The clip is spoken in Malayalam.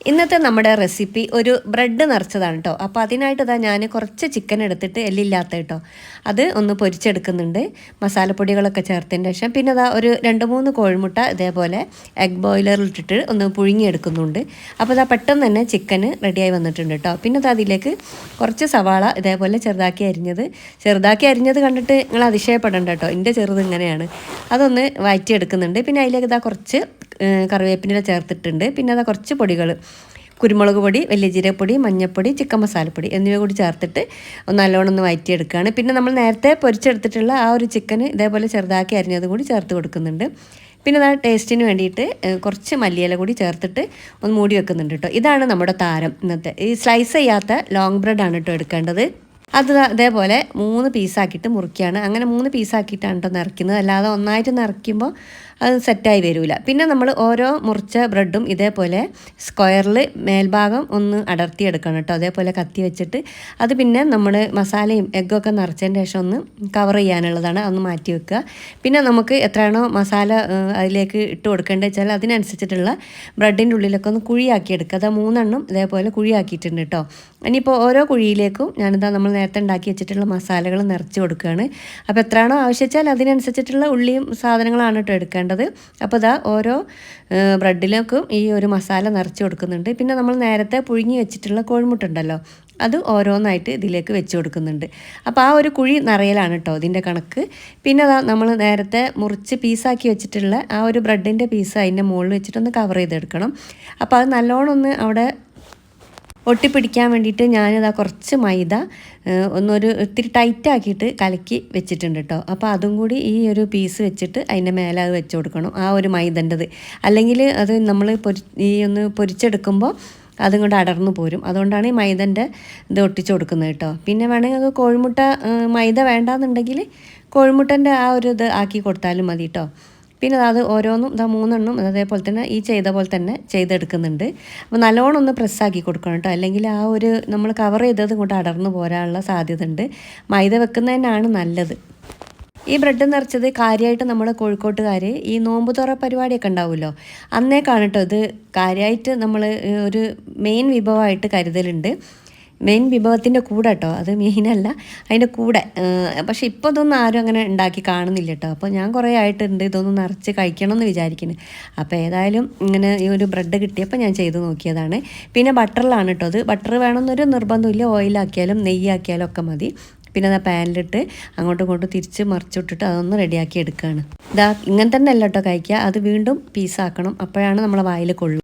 ഇന്നത്തെ നമ്മുടെ റെസിപ്പി ഒരു ബ്രെഡ് നിറച്ചതാണ് കേട്ടോ അപ്പോൾ അതിനായിട്ട് ഇതാ ഞാൻ കുറച്ച് ചിക്കൻ എടുത്തിട്ട് എല്ലില്ലാത്ത കേട്ടോ അത് ഒന്ന് പൊരിച്ചെടുക്കുന്നുണ്ട്. മസാലപ്പൊടികളൊക്കെ ചേർത്തതിന് ശേഷം പിന്നെ അതാ ഒരു രണ്ട് മൂന്ന് കോഴിമുട്ട ഇതേപോലെ എഗ് ബോയിലറിൽ ഇട്ടിട്ട് ഒന്ന് പുഴുങ്ങിയെടുക്കുന്നുണ്ട്. അപ്പോൾ ഇതാ പെട്ടെന്ന് തന്നെ ചിക്കന് റെഡിയായി വന്നിട്ടുണ്ട് കേട്ടോ പിന്നെ അത് അതിലേക്ക് കുറച്ച് സവാള ഇതേപോലെ ചെറുതാക്കി അരിഞ്ഞത്. ചെറുതാക്കി അരിഞ്ഞത് കണ്ടിട്ട് നിങ്ങൾ അതിശയപ്പെടണ്ട കേട്ടോ എന്റെ ചെറുത് ഇങ്ങനെയാണ്. അതൊന്ന് വഴറ്റിയെടുക്കുന്നുണ്ട് പിന്നെ അതിലേക്ക് ഇതാ കുറച്ച് കറിവേപ്പിന്റെ ചേർത്തിട്ടുണ്ട്. പിന്നെ അതാ കുറച്ച് പൊടികൾ കുരുമുളക് പൊടി വലിയ ജീരകപ്പൊടി മഞ്ഞൾപ്പൊടി ചിക്കൻ മസാലപ്പൊടി എന്നിവ കൂടി ചേർത്തിട്ട് ഒന്ന് നല്ലോണം ഒന്ന് വയറ്റിയെടുക്കുകയാണ് പിന്നെ നമ്മൾ നേരത്തെ പൊരിച്ചെടുത്തിട്ടുള്ള ആ ഒരു ചിക്കന് ഇതേപോലെ ചെറുതാക്കി അരിഞ്ഞതും കൂടി ചേർത്ത് കൊടുക്കുന്നുണ്ട്. പിന്നെ അതാ ടേസ്റ്റിന് വേണ്ടിയിട്ട് കുറച്ച് മല്ലിയില കൂടി ചേർത്തിട്ട് ഒന്ന് മൂടി വെക്കുന്നുണ്ട് കേട്ടോ ഇതാണ് നമ്മുടെ താരം ഇന്നത്തെ. ഈ സ്ലൈസ് ചെയ്യാത്ത ലോങ് ബ്രെഡാണ് കേട്ടോ എടുക്കേണ്ടത്. അത് അതേപോലെ മൂന്ന് പീസാക്കിയിട്ട് മുറിക്കുകയാണ് അങ്ങനെ മൂന്ന് പീസാക്കിയിട്ടാണ് കേട്ടോ നിറയ്ക്കുന്നത്. അല്ലാതെ ഒന്നായിട്ട് നിറയ്ക്കുമ്പോൾ അത് സെറ്റായി വരില്ല പിന്നെ നമ്മൾ ഓരോ മുറിച്ച ബ്രെഡും ഇതേപോലെ സ്ക്വയറിൽ മേൽഭാഗം ഒന്ന് അടർത്തിയെടുക്കണം കേട്ടോ. അതേപോലെ കത്തി വെച്ചിട്ട് അത് പിന്നെ നമ്മൾ മസാലയും എഗ്ഗൊക്കെ നിറച്ചതിന് ശേഷം ഒന്ന് കവർ ചെയ്യാനുള്ളതാണ്. അതൊന്ന് മാറ്റി വെക്കുക. പിന്നെ നമുക്ക് എത്രയാണോ മസാല അതിലേക്ക് ഇട്ട് കൊടുക്കേണ്ടത് വെച്ചാൽ അതിനനുസരിച്ചിട്ടുള്ള ബ്രെഡിന്റെ ഉള്ളിലൊക്കെ ഒന്ന് കുഴിയാക്കി എടുക്കുക അത് മൂന്നെണ്ണം ഇതേപോലെ കുഴിയാക്കിയിട്ടുണ്ട് കേട്ടോ. ഇനിയിപ്പോൾ ഓരോ കുഴിയിലേക്കും ഞാനിതാ നമ്മൾ നേരത്തെ ഉണ്ടാക്കി വെച്ചിട്ടുള്ള മസാലകൾ നിറച്ച് കൊടുക്കുകയാണ്. അപ്പോൾ എത്രയാണോ ആവശ്യം വെച്ചാൽ അതിനനുസരിച്ചിട്ടുള്ള ഉള്ളിയും സാധനങ്ങളാണ് കേട്ടോ എടുക്കേണ്ടത് അപ്പോൾ ഇതാ ഓരോ ബ്രെഡിലേക്കും ഈ ഒരു മസാല നിറച്ച് കൊടുക്കുന്നുണ്ട്. പിന്നെ നമ്മൾ നേരത്തെ പുഴുങ്ങി വെച്ചിട്ടുള്ള കോഴിമുട്ട ഉണ്ടല്ലോ അത് ഓരോന്നായിട്ട് ഇതിലേക്ക് വെച്ച് കൊടുക്കുന്നുണ്ട്. അപ്പോൾ ആ ഒരു കുഴി നിറയലാണ് കേട്ടോ ഇതിന്റെ കണക്ക്. പിന്നെ അതാ നമ്മൾ നേരത്തെ മുറിച്ച് പീസാക്കി വെച്ചിട്ടുള്ള ആ ഒരു ബ്രെഡിന്റെ പീസ് അതിന്റെ മുകളിൽ വെച്ചിട്ടൊന്ന് കവർ ചെയ്തെടുക്കണം. അപ്പോൾ അത് നല്ലോണം ഒന്ന് അവിടെ ഒട്ടിപ്പിടിക്കാൻ വേണ്ടിയിട്ട് ഞാനിതാ കുറച്ച് മൈദ ഒന്നൊരു ഇത്തിരി ടൈറ്റാക്കിയിട്ട് കലക്കി വെച്ചിട്ടുണ്ട് കേട്ടോ അപ്പോൾ അതും കൂടി ഈ ഒരു പീസ് വെച്ചിട്ട് അതിന്റെ മേലെ അത് വെച്ച് കൊടുക്കണം. ആ ഒരു മൈദന്റെത്. അല്ലെങ്കിൽ അത് നമ്മൾ പൊരി ഈ ഒന്ന് പൊരിച്ചെടുക്കുമ്പോൾ അതും കൊണ്ട് അടർന്നു പോരും. അതുകൊണ്ടാണ് ഈ മൈദന്റെ ഇത് ഒട്ടിച്ചു കൊടുക്കുന്നത് കേട്ടോ പിന്നെ വേണമെങ്കിൽ അത് കോഴിമുട്ട മൈദ വേണ്ടാന്നുണ്ടെങ്കിൽ കോഴിമുട്ടന്റെ ആ ഒരു ഇത് ആക്കി കൊടുത്താലും മതി കേട്ടോ പിന്നെ അത് ഓരോന്നും ഇതാ മൂന്നെണ്ണം അതേപോലെ തന്നെ ഈ ചെയ്ത പോലെ തന്നെ ചെയ്തെടുക്കുന്നുണ്ട്. അപ്പോൾ നല്ലോണം ഒന്ന് പ്രസ്സാക്കി കൊടുക്കണം കേട്ടോ അല്ലെങ്കിൽ ആ ഒരു നമ്മൾ കവർ ചെയ്തത് ഇങ്ങോട്ട് അടർന്നു പോരാനുള്ള സാധ്യത ഉണ്ട് മൈദ വെക്കുന്നതിനാണ് നല്ലത്. ഈ ബ്രെഡ് നിറച്ചത് കാര്യമായിട്ട് നമ്മൾ കോഴിക്കോട്ടുകാർ ഈ നോമ്പ് തുറ പരിപാടിയൊക്കെ ഉണ്ടാവുമല്ലോ? അന്നേക്കാണ് കേട്ടോ ഇത് കാര്യമായിട്ട് നമ്മൾ ഒരു മെയിൻ വിഭവമായിട്ട് കരുതലുണ്ട്. മെയിൻ വിഭവത്തിന്റെ കൂടെ കേട്ടോ അത് മെയിനല്ല അതിന്റെ കൂടെ. പക്ഷേ ഇപ്പോൾ ഇതൊന്നും ആരും അങ്ങനെ ഉണ്ടാക്കി കാണുന്നില്ല കേട്ടോ അപ്പോൾ ഞാൻ കുറേ ആയിട്ടുണ്ട്. ഇതൊന്നും നിറച്ച് കഴിക്കണം എന്ന് വിചാരിക്കുന്നു. അപ്പോൾ ഏതായാലും ഇങ്ങനെ ഈ ഒരു ബ്രെഡ് കിട്ടിയപ്പോൾ ഞാൻ ചെയ്ത് നോക്കിയതാണ്. പിന്നെ ബട്ടറിലാണ് കേട്ടോ അത്. ബട്ടർ വേണമെന്നൊരു നിർബന്ധമില്ല ഓയിലാക്കിയാലും നെയ്യാക്കിയാലും ഒക്കെ മതി. പിന്നെ അത് പാനിലിട്ട് അങ്ങോട്ടും ഇങ്ങോട്ടും തിരിച്ച് മറിച്ചിട്ടിട്ട് അതൊന്ന് റെഡിയാക്കി എടുക്കുകയാണ് ഇതാ ഇങ്ങനെ തന്നെ അല്ല കേട്ടോ കഴിക്കുക അത് വീണ്ടും പീസാക്കണം. അപ്പോഴാണ് നമ്മളെ വായിൽ കൊള്ളുക.